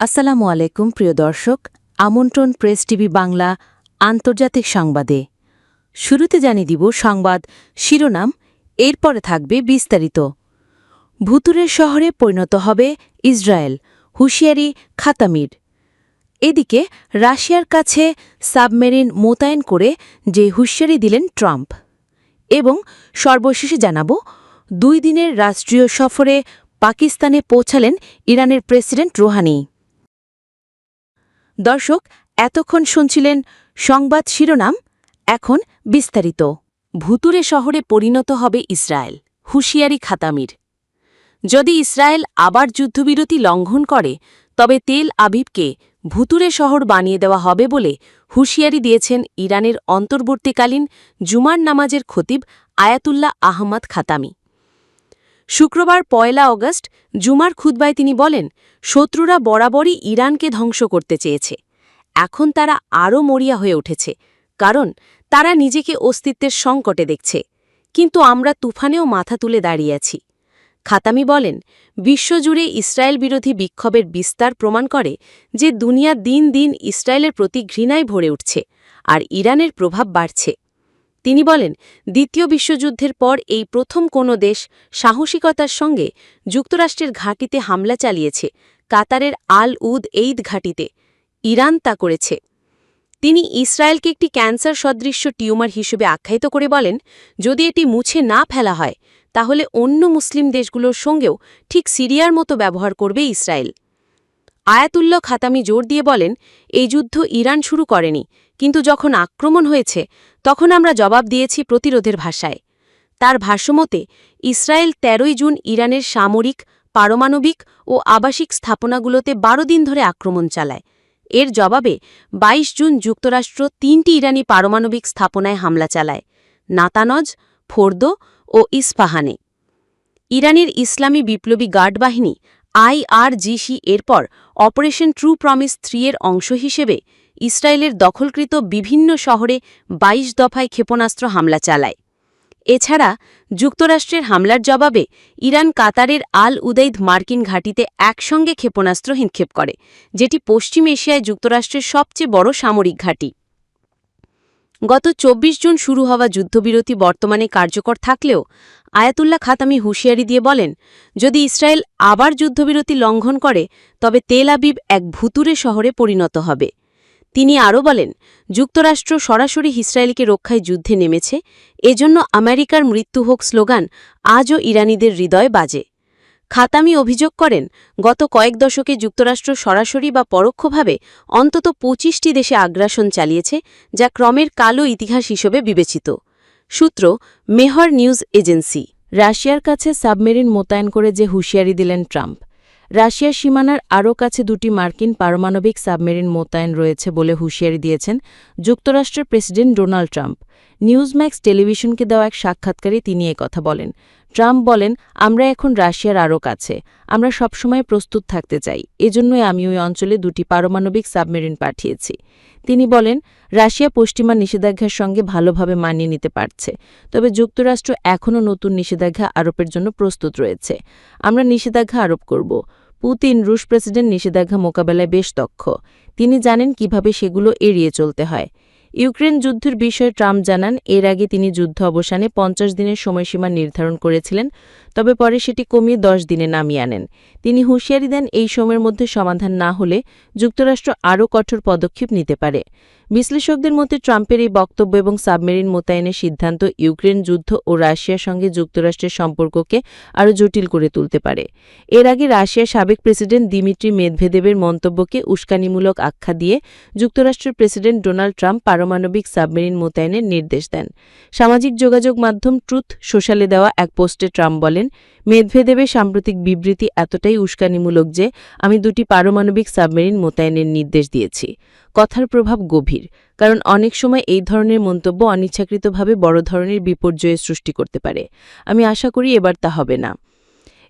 আসসালামু আলাইকুম, প্রিয় দর্শক। আমন্ত্রণ প্রেস টিভি বাংলা আন্তর্জাতিক সংবাদে। শুরুতে জানিয়ে দিব সংবাদ শিরোনাম, এরপরে থাকবে বিস্তারিত। ভুতুরের শহরে পরিণত হবে ইসরায়েল, হুঁশিয়ারি খাতামির। এদিকে, রাশিয়ার কাছে সাবমেরিন মোতায়েন করে যে হুঁশিয়ারি দিলেন ট্রাম্প। এবং সর্বশেষে জানাব, দুই দিনের রাষ্ট্রীয় সফরে পাকিস্তানে পৌঁছালেন ইরানের প্রেসিডেন্ট রোহানি। দর্শক, এতক্ষণ শুনছিলেন সংবাদ শিরোনাম, এখন বিস্তারিত। ভুতুরে শহরে পরিণত হবে ইসরায়েল, হুঁশিয়ারি খাতামির। যদি ইসরায়েল আবার যুদ্ধবিরতি লঙ্ঘন করে, তবে তেল আবিবকে ভুতুরে শহর বানিয়ে দেওয়া হবে বলে হুঁশিয়ারি দিয়েছেন ইরানের অন্তর্বর্তীকালীন জুমার নামাজের খতিব আয়াতুল্লাহ আহমদ খাতামি। শুক্রবার পয়লা অগস্ট জুমার খুদ্বায় তিনি বলেন, শত্রুরা বরাবরই ইরানকে ধ্বংস করতে চেয়েছে। এখন তারা আরও মরিয়া হয়ে উঠেছে, কারণ তারা নিজেকে অস্তিত্বের সংকটে দেখছে। কিন্তু আমরা তুফানেও মাথা তুলে দাঁড়িয়ে আছি। খাতামি বলেন, বিশ্বজুড়ে ইসরায়েল বিরোধী বিক্ষোভের বিস্তার প্রমাণ করে যে দুনিয়া দিন দিন ইসরায়েলের প্রতি ঘৃণায় ভরে উঠছে, আর ইরানের প্রভাব বাড়ছে। তিনি বলেন, দ্বিতীয় বিশ্বযুদ্ধের পর এই প্রথম কোনো দেশ সাহসিকতার সঙ্গে যুক্তরাষ্ট্রের ঘাঁটিতে হামলা চালিয়েছে, কাতারের আল উদ এইদ ঘাঁটিতে। ইরান তা করেছে। তিনি ইসরায়েলকে একটি ক্যান্সার সদৃশ্য টিউমার হিসেবে আখ্যায়িত করে বলেন, যদি এটি মুছে না ফেলা হয়, তাহলে অন্য মুসলিম দেশগুলোর সঙ্গেও ঠিক সিরিয়ার মতো ব্যবহার করবে ইসরায়েল। আয়াতুল্লাহ খাতামি জোর দিয়ে বলেন, এই যুদ্ধ ইরান শুরু করেনি কিন্তু যখন আক্রমণ হয়েছে, তখন আমরা জবাব দিয়েছি প্রতিরোধের ভাষায়। তার ভাষ্যমতে ইসরায়েল ১৩ই জুন ইরানের সামরিক, পারমাণবিক ও আবাসিক স্থাপনাগুলোতে বারো দিন ধরে আক্রমণ চালায়। এর জবাবে ২২ জুন যুক্তরাষ্ট্র তিনটি ইরানি পারমাণবিক স্থাপনায় হামলা চালায়, নাতানজ, ফোর্দো ও ইস্পাহানে। ইরানের ইসলামী বিপ্লবী গার্ড বাহিনী, আইআরজিসি, এরপর অপারেশন ট্রু প্রমিস থ্রি এর অংশ হিসেবে ইসরায়েলের দখলকৃত বিভিন্ন শহরে ২২ দফায় ক্ষেপণাস্ত্র হামলা চালায়। এছাড়া যুক্তরাষ্ট্রের হামলার জবাবে ইরান কাতারের আল উদৈদ মার্কিন ঘাঁটিতে একসঙ্গে ক্ষেপণাস্ত্র হিনক্ষেপ করে, যেটি পশ্চিম এশিয়ায় যুক্তরাষ্ট্রের সবচেয়ে বড় সামরিক ঘাঁটি। গত ২৪ জুন শুরু হওয়া যুদ্ধবিরতি বর্তমানে কার্যকর থাকলেও আয়াতুল্লাহ খাতামি হুঁশিয়ারি দিয়ে বলেন, যদি ইসরায়েল আবার যুদ্ধবিরতি লঙ্ঘন করে, তবে তেল আবিব এক ভুতুরে শহরে পরিণত হবে। তিনি আরও বলেন, যুক্তরাষ্ট্র সরাসরি ইসরায়েলকে রক্ষায় যুদ্ধে নেমেছে, এজন্য আমেরিকার মৃত্যু হোক স্লোগান, আজও ইরানিদের হৃদয় বাজে। খাতামি অভিযোগ করেন, গত কয়েক দশকে যুক্তরাষ্ট্র সরাসরি বা পরোক্ষভাবে অন্তত পঁচিশটি দেশে আগ্রাসন চালিয়েছে, যা ক্রমের কালো ইতিহাস হিসেবে বিবেচিত। সূত্র, মেহর নিউজ এজেন্সি। রাশিয়ার কাছে সাবমেরিন মোতায়েন করে যে হুঁশিয়ারি দিলেন ট্রাম্প। রাশিয়ার সীমানার আরও কাছে দুটি মার্কিন পারমাণবিক সাবমেরিন মোতায়েন রয়েছে বলে হুঁশিয়ারি দিয়েছেন যুক্তরাষ্ট্রের প্রেসিডেন্ট ডোনাল্ড ট্রাম্প। নিউজম্যাক্স টেলিভিশনকে দেওয়া এক সাক্ষাৎকারে তিনি কথা বলেন। ট্রাম্প বলেন, আমরা এখন রাশিয়ার আরও কাছে। আমরা সবসময় প্রস্তুত থাকতে চাই। এজন্যই আমি ওই অঞ্চলে দুটি পারমাণবিক সাবমেরিন পাঠিয়েছি। তিনি বলেন, রাশিয়া পশ্চিমা নিষেধাজ্ঞার সঙ্গে ভালোভাবে মানিয়ে নিতে পারছে। তবে যুক্তরাষ্ট্র এখনও নতুন নিষেধাজ্ঞা আরোপের জন্য প্রস্তুত রয়েছে। আমরা নিষেধাজ্ঞা আরোপ করব। পুতিন রুশ প্রেসিডেন্ট নিষেধাজ্ঞা মোকাবেলায় বেশ দক্ষ। তিনি জানেন কীভাবে সেগুলো এড়িয়ে চলতে হয়। ইউক্রেন যুদ্ধের বিষয়ে ট্রাম্প জানান, এর আগে তিনি যুদ্ধ অবসানে পঞ্চাশ দিনের সময়সীমা নির্ধারণ করেছিলেন, তবে পরে সেটি কমিয়ে দশ দিনে নামিয়ে আনেন। তিনি হুঁশিয়ারি দেন এই সময়ের মধ্যে সমাধান না হলে যুক্তরাষ্ট্র আরও কঠোর পদক্ষেপ নিতে পারে। বিশ্লেষকদের মতে, ট্রাম্পের এই বক্তব্য এবং সাবমেরিন মোতায়েনের সিদ্ধান্ত ইউক্রেন যুদ্ধ ও রাশিয়ার সঙ্গে যুক্তরাষ্ট্রের সম্পর্ককে আরও জটিল করে তুলতে পারে। এর আগে রাশিয়ার সাবেক প্রেসিডেন্ট দিমিত্রি মেদভেদেবের মন্তব্যকে উস্কানিমূলক আখ্যা দিয়ে যুক্তরাষ্ট্রের প্রেসিডেন্ট ডোনাল্ড ট্রাম্প পারমাণবিক সাবমেরিন মোতায়েনের নির্দেশ দেন। সামাজিক যোগাযোগ মাধ্যম ট্রুথ সোশ্যালে দেওয়া এক পোস্টে ট্রাম্প বলেন, মেদভেদেবের সাম্প্রতিক বিবৃতি এতটাই উস্কানিমূলক যে আমি দুটি পারমাণবিক সাবমেরিন মোতায়েনের নির্দেশ দিয়েছি। কথার প্রভাব গভীর, কারণ অনেক সময় এই ধরনের মন্তব্য অনিচ্ছাকৃতভাবে বড় ধরনের বিপর্যয়ের সৃষ্টি করতে পারে। আমি আশা করি এবার তা হবে না।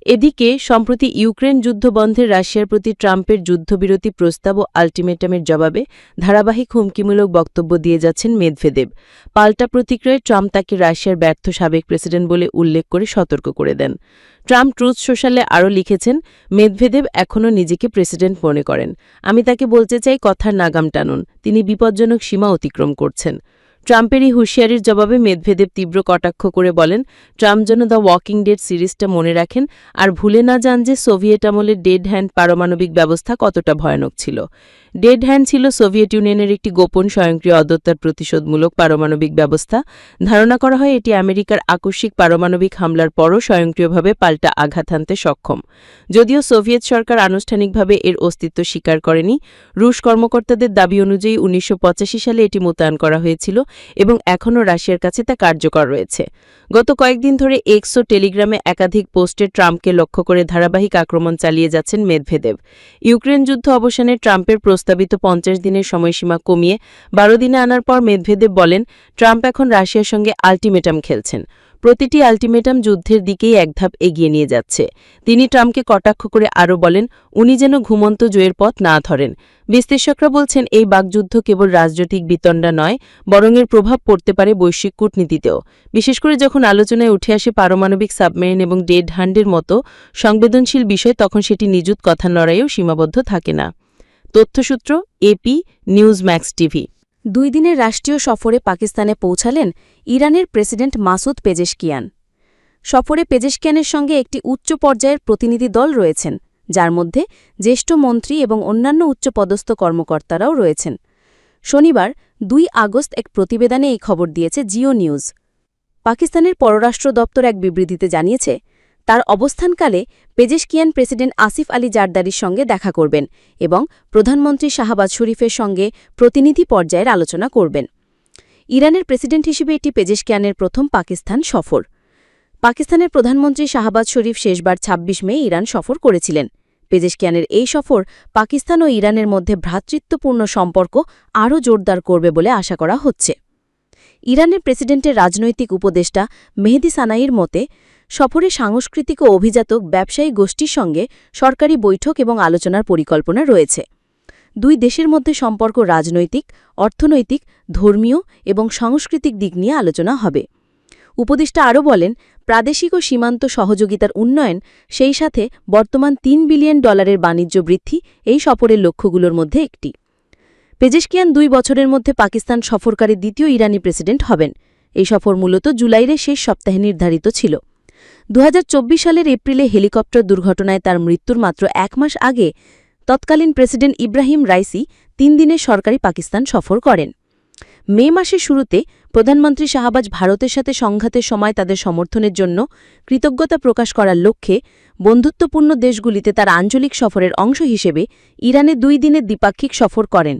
এদিকে, সম্প্রতি ইউক্রেন যুদ্ধ বন্ধে রাশিয়ার প্রতি ট্রাম্পের যুদ্ধবিরতি প্রস্তাব ও আল্টিমেটামের জবাবে ধারাবাহিক হুমকিমূলক বক্তব্য দিয়ে যাচ্ছেন মেদভেদেব পাল্টা প্রতিক্রিয়ায় ট্রাম্প তাকে রাশিয়ার ব্যর্থ সাবেক প্রেসিডেন্ট বলে উল্লেখ করে সতর্ক করে দেন। ট্রাম্প ট্রুথ সোশ্যালে আরও লিখেছেন মেদভেদেব এখনও নিজেকে প্রেসিডেন্ট মনে করেন। আমি তাকে বলতে চাই, কথার নাগাম টানুন। তিনি বিপজ্জনক সীমা অতিক্রম করছেন। ট্রাম্পের এই হুঁশিয়ারির জবাবে মেদভেদেব তীব্র কটাক্ষ করে বলেন, ট্রাম্প যেন দ্য ওয়াকিং ডেড সিরিজটা মনে রাখেন আর ভুলে না যান যে সোভিয়েট আমলের ডেড হ্যান্ড পারমাণবিক ব্যবস্থা কতটা ভয়ানক ছিল। ডেড হ্যান্ড ছিল সোভিয়েত ইউনিয়নের একটি গোপন স্বয়ংক্রিয় অদত্তার প্রতিশোধমূলক পারমাণবিক ব্যবস্থা। ধারণা করা হয় এটি আমেরিকার আকস্মিক পারমাণবিক হামলার পরও স্বয়ংক্রিয়ভাবে পাল্টা আঘাত হানতে সক্ষম। যদিও সোভিয়েত সরকার আনুষ্ঠানিকভাবে এর অস্তিত্ব স্বীকার করেনি, রুশ কর্মকর্তাদের দাবি অনুযায়ী উনিশশো পঁচাশি সালে এটি মোতায়েন করা হয়েছিল এবং এখনও রাশিয়ার কাছে তা কার্যকর রয়েছে। গত কয়েকদিন ধরে এক্স টেলিগ্রামে একাধিক পোস্টে ট্রাম্পকে লক্ষ্য করে ধারাবাহিক আক্রমণ চালিয়ে যাচ্ছেন মেদভেদেব ইউক্রেন যুদ্ধ অবসানে ট্রাম্পের প্রস্তাবিত পঞ্চাশ দিনের সময়সীমা কমিয়ে বারো দিনে আনার পর মেদভেদেব বলেন, ট্রাম্প এখন রাশিয়ার সঙ্গে আল্টিমেটাম খেলছেন। প্রতিটি আল্টিমেটাম যুদ্ধের দিকেই এক ধাপ এগিয়ে নিয়ে যাচ্ছে। তিনি ট্রাম্পকে কটাক্ষ করে আরও বলেন, উনি যেন ঘুমন্ত জয়ের পথ না ধরেন। বিশ্লেষকরা বলছেন, এই বাকযুদ্ধ কেবল রাজনৈতিক বিতণ্ডা নয়, বরং এর প্রভাব পড়তে পারে বৈশ্বিক কূটনীতিতেও। বিশেষ করে যখন আলোচনায় উঠে আসে পারমাণবিক সাবমেরিন এবং ডেড হ্যান্ডের মতো সংবেদনশীল বিষয়, তখন সেটি নিযুত কথার লড়াইও সীমাবদ্ধ থাকে না। তথ্যসূত্র এপি নিউজ ম্যাক্স টিভি দুই দিনের রাষ্ট্রীয় সফরে পাকিস্তানে পৌঁছালেন ইরানের প্রেসিডেন্ট মাসুদ পেজেশকিয়ান। সফরে পেজেশকিয়ানের সঙ্গে একটি উচ্চ পর্যায়ের প্রতিনিধি দল রয়েছেন, যার মধ্যে জ্যেষ্ঠ মন্ত্রী এবং অন্যান্য উচ্চপদস্থ কর্মকর্তারাও রয়েছেন। শনিবার, দুই আগস্ট এক প্রতিবেদনে এই খবর দিয়েছে জিও নিউজ। পাকিস্তানের পররাষ্ট্র দপ্তর এক বিবৃতিতে জানিয়েছে তার অবস্থানকালে পেজেশকিয়ান প্রেসিডেন্ট আসিফ আলী জারদারির সঙ্গে দেখা করবেন এবং প্রধানমন্ত্রী শাহবাজ শরীফের সঙ্গে প্রতিনিধি পর্যায়ের আলোচনা করবেন। ইরানের প্রেসিডেন্ট হিসেবে এটি পেজেশকিয়ানের প্রথম পাকিস্তান সফর। পাকিস্তানের প্রধানমন্ত্রী শাহবাজ শরীফ শেষবার ২৬ মে ইরান সফর করেছিলেন। পেজেশকিয়ানের এই সফর পাকিস্তান ও ইরানের মধ্যে ভ্রাতৃত্বপূর্ণ সম্পর্ক আরও জোরদার করবে বলে আশা করা হচ্ছে। ইরানের প্রেসিডেন্টের রাজনৈতিক উপদেষ্টা মেহেদি সানাইর মতে সফরে সাংস্কৃতিক ও অভিজাতক ব্যবসায়ী গোষ্ঠীর সঙ্গে সরকারি বৈঠক এবং আলোচনার পরিকল্পনা রয়েছে। দুই দেশের মধ্যে সম্পর্ক রাজনৈতিক, অর্থনৈতিক, ধর্মীয় এবং সাংস্কৃতিক দিক নিয়ে আলোচনা হবে। উপদেষ্টা আরও বলেন, প্রাদেশিক ও সীমান্ত সহযোগিতার উন্নয়ন, সেই সাথে বর্তমান তিন বিলিয়ন ডলারের বাণিজ্য বৃদ্ধি এই সফরের লক্ষ্যগুলোর মধ্যে একটি। পেজেশকিয়ান দুই বছরের মধ্যে পাকিস্তান সফরকারী দ্বিতীয় ইরানি প্রেসিডেন্ট হবেন। এই সফর মূলত জুলাইয়ের শেষ সপ্তাহে নির্ধারিত ছিল। চব্বিশ সালের এপ্রিলে হেলিকপ্টার দুর্ঘটনায় তার মৃত্যুর মাত্র এক মাস আগে তৎকালীন প্রেসিডেন্ট ইব্রাহিম রাইসি তিন দিনের সরকারি পাকিস্তান সফর করেন। মে মাসের শুরুতে প্রধানমন্ত্রী শাহবাজ ভারতের সাথে সংঘাতের সময় তাদের সমর্থনের জন্য কৃতজ্ঞতা প্রকাশ করার লক্ষ্যে বন্ধুত্বপূর্ণ দেশগুলিতে তার আঞ্চলিক সফরের অংশ হিসেবে ইরানে দুই দিনের দ্বিপাক্ষিক সফর করেন।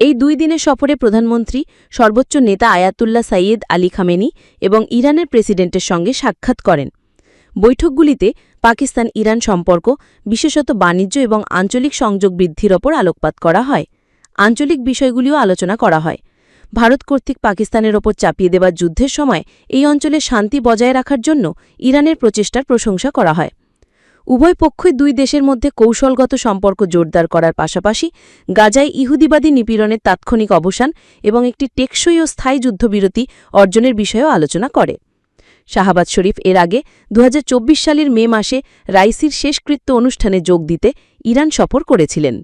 এই দুই দিনের সফরে প্রধানমন্ত্রী, সর্বোচ্চ নেতা আয়াতুল্লাহ সাইয়েদ আলী খামেনি এবং ইরানের প্রেসিডেন্টের সঙ্গে সাক্ষাৎ করেন। বৈঠকগুলিতে পাকিস্তান ইরান সম্পর্ক, বিশেষত বাণিজ্য এবং আঞ্চলিক সংযোগ বৃদ্ধির ওপর আলোকপাত করা হয়। আঞ্চলিক বিষয়গুলিও আলোচনা করা হয়। ভারত কর্তৃক পাকিস্তানের ওপর চাপিয়ে দেওয়ার যুদ্ধের সময় এই অঞ্চলে শান্তি বজায় রাখার জন্য ইরানের প্রচেষ্টার প্রশংসা করা হয়। উভয় পক্ষই দুই দেশের মধ্যে কৌশলগত সম্পর্ক জোরদার করার পাশাপাশি গাজায় ইহুদিবাদী নিপীড়নের তাৎক্ষণিক অবসান এবং একটি টেকসই ও স্থায়ী যুদ্ধবিরতি অর্জনের বিষয়েও আলোচনা করে। শাহাবাজ শরীফ এর আগে দু হাজার চব্বিশ সালের মে মাসে রাইসির শেষকৃত্য অনুষ্ঠানে যোগ দিতে ইরান সফর করেছিলেন।